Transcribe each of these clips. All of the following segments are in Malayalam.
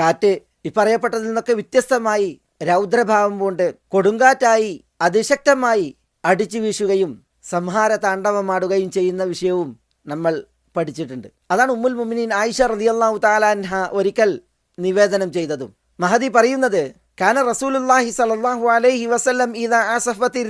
കാറ്റ് ഇപ്പറയപ്പെട്ടതിൽ നിന്നൊക്കെ വ്യത്യസ്തമായി രൗദ്രഭാവം കൊണ്ട് കൊടുങ്കാറ്റായി അതിശക്തമായി അടിച്ചു വീശുകയും സംഹാര താണ്ഡവമാടുകയും ചെയ്യുന്ന വിഷയവും നമ്മൾ പഠിച്ചിട്ടുണ്ട്. അതാണ് ഉമ്മുൽ മുമിനീൻ ആയിഷ റളിയല്ലാഹു താലാൻഹ ഒരിക്കൽ നിവേദനം ചെയ്തതും. മഹദി പറയുന്നത് കാന റസൂലുല്ലാഹി സലല്ലാഹു അലൈഹി വസല്ലം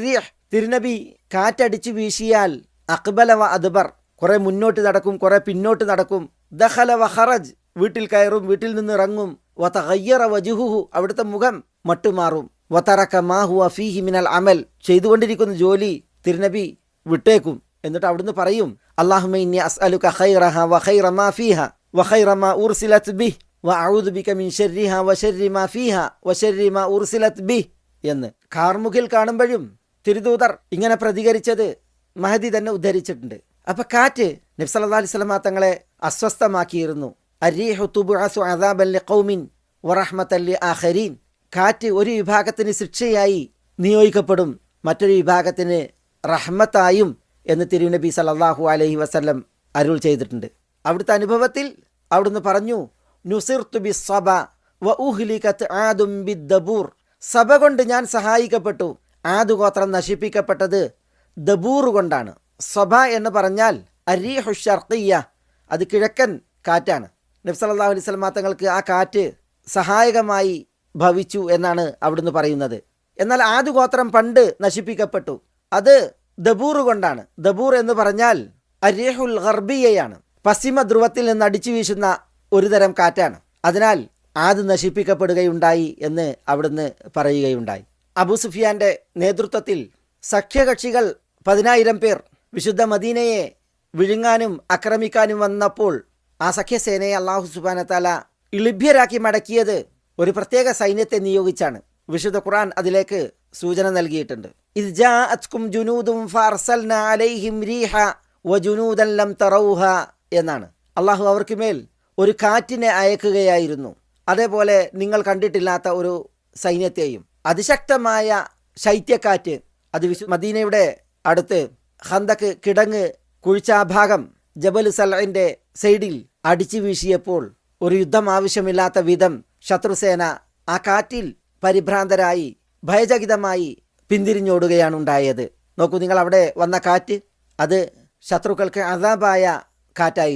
റിയഹ് തിരുനബി കാറ്റടിച്ചു വീശിയാൽ അക്ബല വ അദ്ബർ കുറെ മുന്നോട്ട് നടക്കും കുറെ പിന്നോട്ട് നടക്കും ദഖല വ ഖറജ് വീട്ടിൽ കയറും വീട്ടിൽ നിന്ന് ഇറങ്ങും. വ തഗയ്യറ വജുഹുഹു അവിടുത്തെ മുഖം മട്ടുമാറും. വതറക്ക മാഹു അഫീഹി ഫീഹി മിനൽ അമൽ ചെയ്തുകൊണ്ടിരിക്കുന്ന ജോലി തിരുനബി വിട്ടേക്കും. എന്നിട്ട് അവിടുന്ന് പറയും ഖൈറഹ വഖൈറ മാ വഖൈറ മാ ഉർസിലത് വഅഊദു ബിക മിൻ വശർരി മാ വശർരി മാ ഉർസിലത് എന്ന് കാർമുകിൽ കാണുമ്പോഴും തിരുദൂതർ ഇങ്ങനെ പ്രതികരിച്ചത് മഹദി തന്നെ ഉദ്ധരിച്ചിട്ടുണ്ട്. അപ്പൊ കാറ്റ് നബ്സല്ലാ അലൈഹി സ്വലമാ തങ്ങളെ അസ്വസ്ഥമാക്കിയിരുന്നു. അരീഹു തുബുഅസു അദാബൻ ലിഖൗമിൻ വറഹ്മത്തൻ ലി ആഖരീൻ കാറ്റ് ഒരു വിഭാഗത്തിന് ശിക്ഷയായി നിയോഗിക്കപ്പെടും മറ്റൊരു വിഭാഗത്തിന് റഹ്മത്തായും എന്ന് തിരുനബി സല്ലല്ലാഹു അലഹി വസ്ല്ലം അരുൾ ചെയ്തിട്ടുണ്ട്. അവിടുത്തെ അനുഭവത്തിൽ അവിടുന്ന് പറഞ്ഞു നുസിർത്തു ബി സബ വ ഉഹ്ലികത്ത് ആദും ബി ദബൂർ സഭ കൊണ്ട് ഞാൻ സഹായിക്കപ്പെട്ടു ആദു ഗോത്രം നശിപ്പിക്കപ്പെട്ടത് ദബൂർ കൊണ്ടാണ്. സഭ എന്ന് പറഞ്ഞാൽ അരീഹു ഷർക്കിയ അത് കിഴക്കൻ കാറ്റാണ്. നബ്സല്ലാഹു അലൈഹി സ്വലമാ തങ്ങൾക്ക് ആ കാറ്റ് സഹായകമായി ഭവിച്ചു എന്നാണ് അവിടുന്ന് പറയുന്നത്. എന്നാൽ ആദ്യ ഗോത്രം പണ്ട് നശിപ്പിക്കപ്പെട്ടു. അത് ദബൂർ കൊണ്ടാണ്. ദബൂർ എന്ന് പറഞ്ഞാൽ അരിഹുൽ ഗർബിയയാണ്. പശ്ചിമ ധ്രുവത്തിൽ നിന്ന് അടിച്ചു വീശുന്ന ഒരു തരം കാറ്റാണ്. അതിനാൽ ആദ് നശിപ്പിക്കപ്പെടുകയുണ്ടായി എന്ന് അവിടുന്ന് പറയുകയുണ്ടായി. അബു സുഫിയാന്റെ നേതൃത്വത്തിൽ സഖ്യകക്ഷികൾ പതിനായിരം പേർ വിശുദ്ധ മദീനയെ വിഴുങ്ങാനും ആക്രമിക്കാനും വന്നപ്പോൾ ആ സഖ്യസേനയെ അള്ളാഹു സുബാനത്താല ഇളിഭ്യരാക്കി മടക്കിയത് ഒരു പ്രത്യേക സൈന്യത്തെ നിയോഗിച്ചാണ്. വിശുദ്ധ ഖുർആൻ അതിലേക്ക് സൂചന നൽകിയിട്ടുണ്ട്. എന്നാണ്. അള്ളാഹു അവർക്ക് മേൽ ഒരു കാറ്റിനെ അയക്കുകയായിരുന്നു. അതേപോലെ നിങ്ങൾ കണ്ടിട്ടില്ലാത്ത ഒരു സൈന്യത്തെയും അതിശക്തമായ ശൈത്യക്കാറ്റ് അത് വിശു മദീനയുടെ അടുത്ത് ഹന്തക്ക് കിടങ്ങ് കുഴിച്ചാഭാഗം ഭാഗം ജബൽ സലഹിന്റെ സൈഡിൽ അടിച്ചു വീശിയപ്പോൾ ഒരു യുദ്ധം ആവശ്യമില്ലാത്ത വിധം ശത്രുസേന ആ കാറ്റിൽ പരിഭ്രാന്തരായി ഭയചകിതമായി പിന്തിരിഞ്ഞോടുകയാണ് ഉണ്ടായത് നോക്കൂ നിങ്ങൾ അവിടെ വന്ന കാറ്റ് അത് ശത്രുക്കൾക്ക് അതാപായ കാറ്റായി.